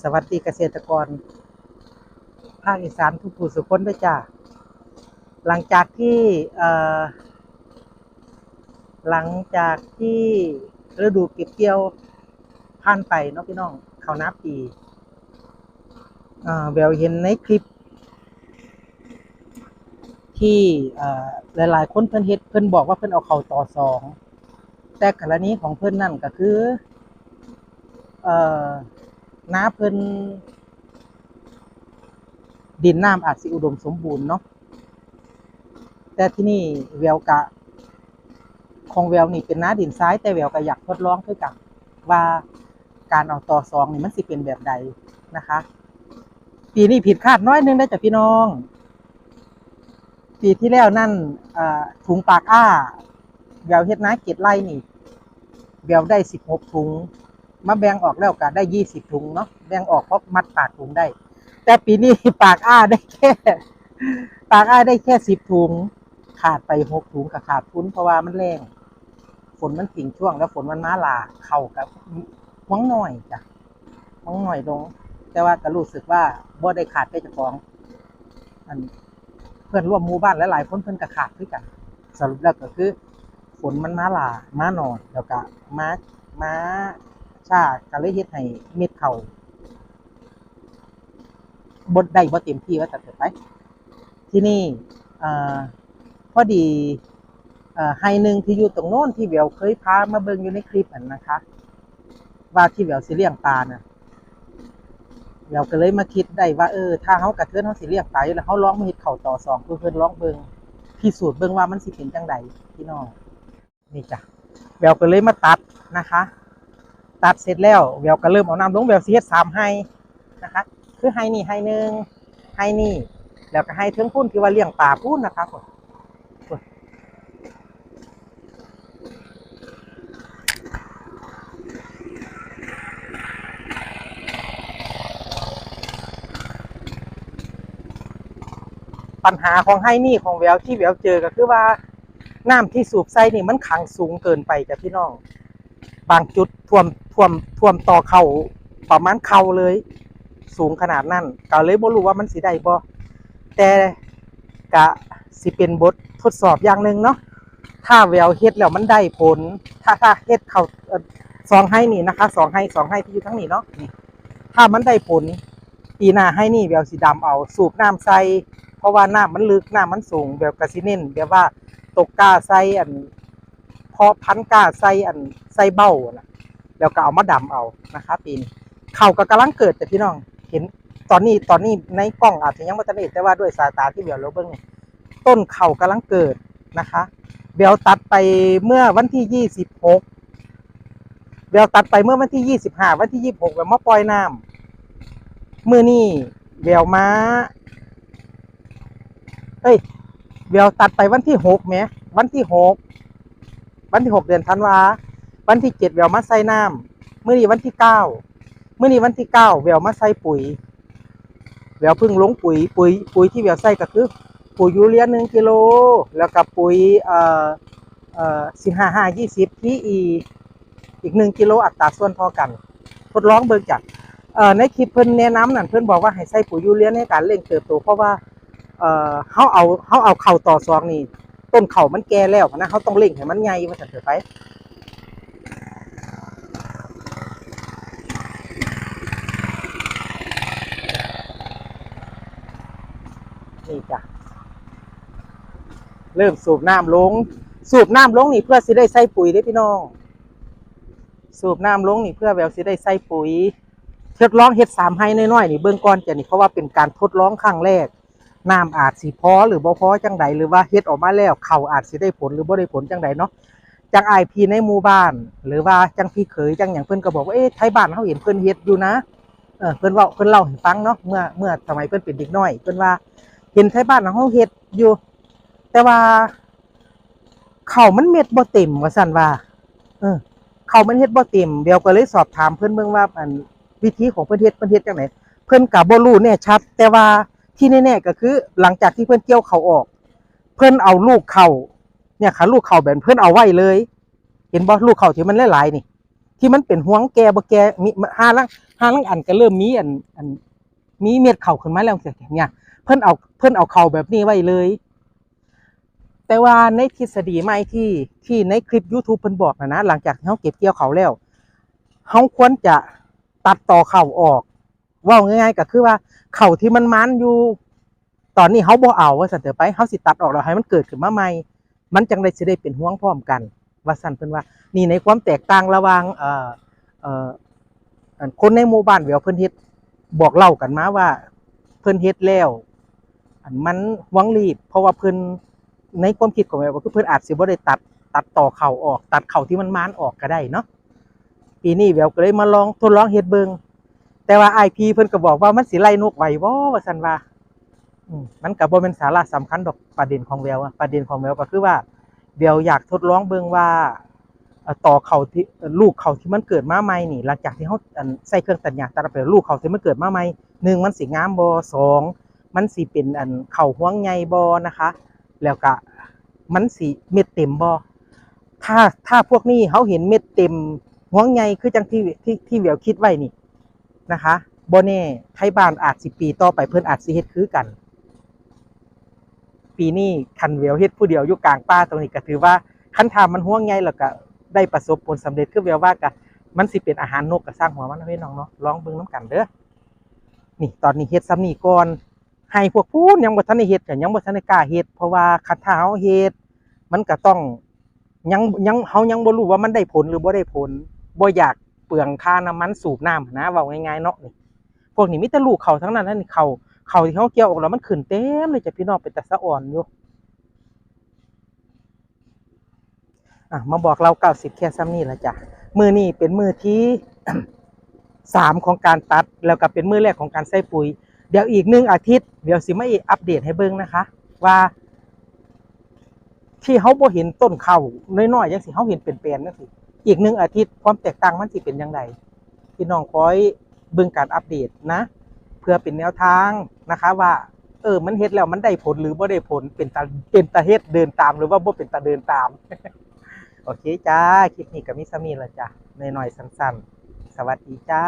สวัสดีเกษตรกร ภาคอีสานทุกผู้สุคนด้วยจ้าหลังจากที่หลังจากที่ฤดูเก็บเกี่ยวผ่านไปเนาะพี่น้องเขานับปีเอ่อแววเห็นในคลิป ที่หลายๆ คนเพิ่นเฮ็ดเพิ่นบอกว่าเพิ่นเอาเข้าต่อสองแต่กรณีของเพิ่นนั่นก็คือ น้าเพิ่นดินน้ำอาจสิอุดมสมบูรณ์เนาะแต่ที่นี่แววกะของแววนี่เป็นน้าดินซ้าย แต่แววก็อยากทดลองคือกันว่าการเอาต่อซองนี่มันสิเป็นแบบใดนะคะ ปีนี้ผิดคาดน้อยนึงได้จ้ะพี่น้อง ปีที่แล้วนั่นถุงปากอ้าแววเฮ็ดน้าเกตไร่นี่แววได้สิบหกถุง มาแบ่งออกแล้วก็ได้ยี่สิบถุงเนาะแบ่งออกเพราะมัดปากถุงได้ แต่ปีนี้ปากอ้าได้แค่ ปากอ้าได้แค่สิบถุง ขาดไปหกถุงก็ขาดทุนเพราะว่ามันแรงฝนมันทิ้งช่วงแล้วฝนมันมาลาเข้ากับหวังหน่อยจ้ะหวังหน่อยลง แต่ว่าก็รู้สึกว่าบ่ได้ขาดไปจ้าของ อันเพื่อนร่วมหมู่บ้านหลายๆคนเพื่อนก็ขาดด้วยกันสรุปแล้วก็คือฝนมันมาลามาหนอนแล้วก็มามา ชาก็เลยเฮ็ดให้เม็ดเขาบดได้บ่เต็มที่ว่าแต่เถิดไป ที่นี่อ่าพอดีเอ่อไฮหนึ่งที่อยู่ตรงโน้นที่เวียวเคยพามาเบิ่งอยู่ในคลิปอันนะคะ ว่าที่เวียวสิเลี้ยงปลาน่ะเวียวก็เลยมาคิดได้ว่าเออถ้าเฮากระเทือนเฮาสิเลี้ยงปลาอยู่แล้วเฮาลองมาเฮ็ดเข้าวต่อสองเพื่อเพิ่นลองเบิ่งพิสูจน์เบิ่งว่ามันสิเป็นจังไดพี่น้องนี่จ้ะแววก็เลยมาตัดนะคะ ตัดเสร็จแล้วแววก็เริ่มเอาน้ำลงแววสิเฮ็ดสามไฮนะคะ คือไฮนี่ไฮหนึ่งไฮนี่ แล้วก็ไฮเทิงพุ่นที่ว่าเลี้ยงปลาพุ่นนะคะผมปัญหาของไฮนี่ของแววที่แววเจอก็คือว่าน้ำที่สูบใส่นี่มันขังสูงเกินไปจ้ะพี่น้อง บางจุดท่วม ท่วมท่วมต่อเข่าประมาณเข่าเลย สูงขนาดนั้นก็เลยบ่รู้ว่ามันสิได้บ่แต่กะสิเป็นบททดสอบอย่างหนึ่งเนาะถ้าแววเฮ็ดแล้วมันได้ผล ถ้าถ้าเฮ็ดเข้าเอ่อสองให้นี่นะคะสองให้สองให้ที่อยู่ทั้งนี้เนาะนี่ถ้ามันได้ผล ปีหน้าให้นี่แววสีดำเอาสูบน้ำใส่เพราะว่าน้ำมันลึกน้ำมันสูงแววกระสิเน้นแบบว่าตกกล้าใส่อันเพาะพันธุ์กล้าใส่อันใส่เบ้าน่ะ แล้วก็เอามาดำเอานะคะปีนเข่าก็กำลังเกิดแต่พี่น้อง เห็นตอนนี้ตอนนี้ในกล้องอาจจะยังไม่ทันได้เห็นแต่ว่าด้วยสายตาที่เบียวเราเบิ้งเนี่ยต้นเข่ากำลังเกิดนะคะเบียวตัดไปเมื่อวันที่ยี่สิบหกเบียวตัดไปเมื่อวันที่ยี่สิบห้าวันที่ยี่สิบหกเบียวมาปล่อยน้ำมือนี่เบียวมาเอ้ยเบียวตัดไปวันที่หกไหมวันที่หกวันที่หกเดือนธันวา วันที่เจ็ดเบียวมาใส่น้ำมื่อนี้วันที่เก้าเมื่อนี้วันที่เก้าแววมาใส่ปุ๋ยแววพิ่งลงปุ๋ย ปุ๋ย ปุ๋ยที่แววใส่ก็คือปุ๋ยยูเรียหนึ่งกิโล แล้วกับปุ๋ยเอ่อเอ่อสิบห้าห้ายี่สิบพีอีอีกหนึ่งกิโลอัตราส่วนพอกัน ทดลองเบิ่งจากเอ่อในคลิปเพิ่นแนะนำนั่นเพิ่นบอกว่าให้ใส่ปุ๋ยยูเรียในการเร่งเติบโตเพราะว่าเอ่อเขาเอาเขาเอาเข่าต่อซองนี่ต้นเข่ามันแก่แล้วนะเขาต้องเร่งให้มันใหญ่ว่าจะเถิดไป นี่จ้ะเริ่มสูบน้ำลง สูบน้ำลงนี่เพื่อสิได้ใส่ปุ๋ยเด้พี่น้อง สูบน้ำลงนี่เพื่อแววสิได้ใส่ปุ๋ยทดลองเฮ็ดสามให้น้อยๆนี่เบื้องก่อนจะนี่เพราะว่าเป็นการทดลองครั้งแรกน้ำอาจสิพอหรือบ่พอจังใดหรือว่าเฮ็ดออกมาแล้วเขาอาจสิได้ผลหรือบ่ได้ผลจังใดเนาะจังไอพีในหมู่บ้าน หรือว่าจังพี่เขยจังอย่างเพิ่อนก็บอกว่าเอ๊ะไทยบ้านเขาเห็นเพิ่นเฮ็ดอยู่นะเออเพิ่นเว้าเพิ่นเล่าให้ฟังเนาะเมื่อเมื่อสมัยเพิ่นเป็นเด็กน้อย เพิ่นว่า เห็นไทยบ้านของเขาเฮ็ดอยู่ แต่ว่าเขามันเม็ดบ่เต็มว่าซั่นว่า เออเขามันเฮ็ดบ่เต็มเดี๋ยวก็เลยสอบถามเพิ่อนเบิ่งว่าอันวิธีของเพิ่อนเฮ็ดเพิ่อนเฮ็ดจังไดเพิ่อนก็บ่รู้แน่ชัด แต่ว่าที่แน่ๆก็คือ หลังจากที่เพิ่อนเกี่ยวเขาออก เพิ่อนเอาลูกเขาเนี่ยค่ะลูกเขาแบบเพิ่อนเอาไว้เลย เห็นบ่ลูกเขาที่มันหลายๆนี่ ที่มันเป็นห่วงแกบ่แกมีห้าลังห้าลังอันก็เริ่มมีอันอันมีเม็ดเข่าขึ้นมาแล้วเสียเนี่ย เพิ่นเอาเพิ่นเอาเข่าแบบนี้ไว้เลย แต่ว่าในทฤษฎีใหม่ที่ที่ในคลิป YouTube เพิ่นบอกนะนะหลังจากเฮาเก็บเกี่ยวเขาแล้วเฮาควรจะตัดต่อเข่าออกว่าง่ายๆก็คือว่าเข่าที่มันมันอยู่ ตอนนี้เฮาบ่เอาว่าซั่นเถอไปเฮาสิตัดออกแล้วให้มันเกิดขึ้นมาใหม่มันจังได้สิได้เป็นห่วงพร้อมกัน ว่าซั่นเพิ่นว่า นี่ในความแตกต่างระหว่างเอ่อเอ่อคนในหมู่บ้านเวียวเพิ่นเฮ็ดบอกเล่ากันมาว่า เพิ่นเฮ็ดแล้ว อันมันหวังรีบ เพราะว่าเพิ่นในความคิดของแม่ว่าคือเพิ่นอาจสิบ่ได้ตัดตัดต่อเข่าออก ตัดเข่าที่มันมานออกก็ได้เนาะปีนี้แววก็เลยมาลองทดลองเฮ็ดเบิงแต่ว่า IP เพิ่นก็บอกว่ามันสิไล่นกไหวบ่ว่าซั่นว่าอืมมันก็บ่แม่นสาระสำคัญดอกประเด็นของแววอะประเด็นของแววก็คือว่าแววอยากทดลองเบิงว่าต่อเข่าที่ลูกเข่าที่มันเกิดมาใหม่นี่ หลังจากที่เฮาใส่เครื่องตัดหญ้าตัดไปลูกเข่าที่มันเกิดมาใหม่หนึ่งมันสิงามบ่สอง มันสิเป็นอันเข่าห่วงใยบอนะคะ แล้วก็มันสิเม็ดเต็มบอถ้าถ้าพวกนี้เขาเห็นเม็ดเต็มห่วงใยคือจังที่ที่ที่เวียวคิดไว้นี่นะคะบแน่ไทยบ้านอาจสิปีต่อไปเพิ่นอาจสิเฮ็ดคือกัน ปีนี้คันเวียวเฮ็ดผู้เดียวอยู่กลางป่าตรงนี้ก็ถือว่าคันถามมันห่วงใยแล้วก็ได้ประสบผลสำเร็จคือเวียวว่าก็มันสิเป็นอาหารนกก็สร้างหัวมันนะพี่น้องเนาะลองเบิ่งน้ำกันเด้อนี่ตอนนี้เฮ็ดซ้ำนี่ก่อน ให้พวกพูนยังบ่ทันได้เฮ็ดก็ยังบ่ทันได้กล้าเฮ็ดเพราะว่าคันถ้าเฮาเฮ็ดมันก็ต้องยังยังเฮายังบ่รู้ว่ามันได้ผลหรือบ่ได้ผลบ่อยากเปลืองค่าน้ำมันสูบน้ำนะเว้าง่ายๆเนาะนี่พวกนี้มีแต่ลูกเขาทั้งนั้นนั่นนี่เขาเขาที่เฮาเกี่ยวออกแล้วมันขึ้นเต็มเลยจ้ะพี่น้องเป็นตาสะอ่อนอยู่อะมาบอกเรา90แค่ซ้ำนี่ละจ้ะมือนี้เป็นมือที่สามของการตัดแล้วก็เป็นมือแรกของการใส่ปุ๋ย เดี๋ยวอีกหนึ่งอาทิตย์ เดี๋ยวสิมาอัปเดตให้เบิ่งนะคะ ว่า ที่เขาบ่เห็นต้นเข้าน้อยๆจังสิเขาเห็นเป็นแปลนจังสิอีกหนึ่งอาทิตย์ความแตกต่างมันสิเป็นยังไงพี่น้องคอยเบิ่งการอัปเดตนะ เพื่อเป็นแนวทางนะคะ ว่า เออ มันเฮ็ดแล้วมันได้ผลหรือบ่ได้ผลเป็นตาเป็นตาเฮ็ดเดินตามหรือว่าบ่เป็นตาเดินตาม โอเคจ้าคลิปนี้ก็มีสามีแล้วจ้ะน้อยๆสั้นๆ สวัสดีจ้า